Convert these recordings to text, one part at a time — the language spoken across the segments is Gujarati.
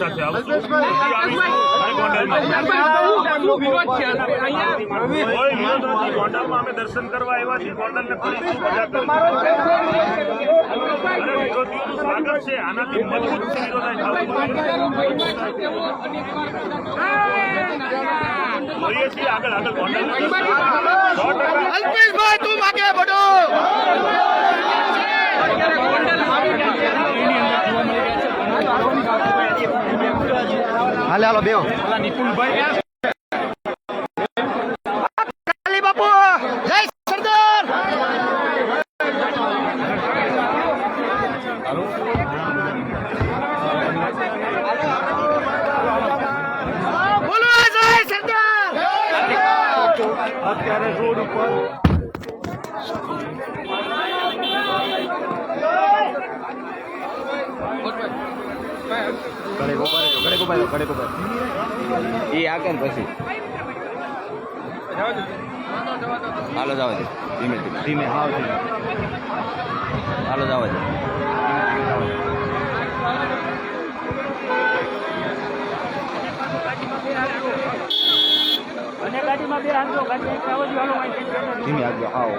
સાથે ગોંડલમાં. નથી ગોંડલમાં અમે દર્શન કરવા આવ્યા છીએ. ગોંડલને મજા વિરોધીઓનું સ્વાગત છે. આનાથી મજબૂત વિરોધાઈ જોઈએ છીએ. આગળ આગળ સો ટકા. અલ્પેશભાઈ તું માગે બઢો હાલે હાલો બે નિકુલભાઈ અત્યારે રોડ ઉપર ઘરે ગોપારે ઘરે ગોપારે ઘરે ગોપારે એ આગળ પછી? હાલો, જવા દે. ધીમે ધીમે. ધીમે, હાવ ધીમે. હાલો, જવા દે. ધીમે આગળ આવો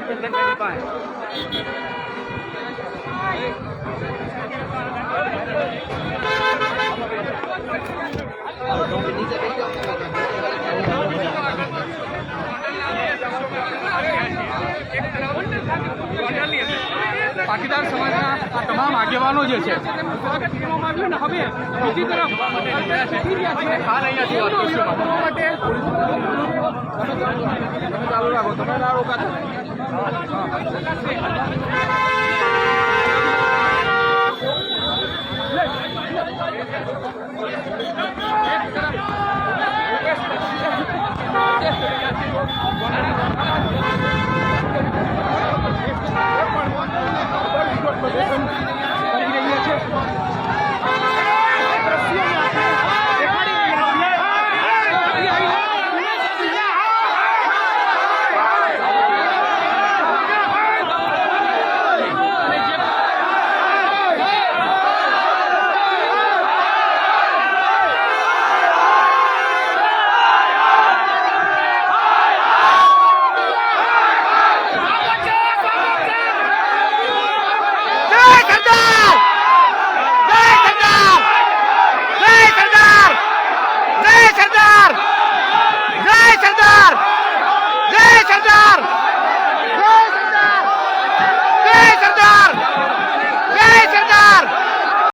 પાટીદાર સમાજના આ તમામ આગેવાનો જે છે કરવામાં આવ્યું ને હવે બીજી તરફ હાલ અહીંયા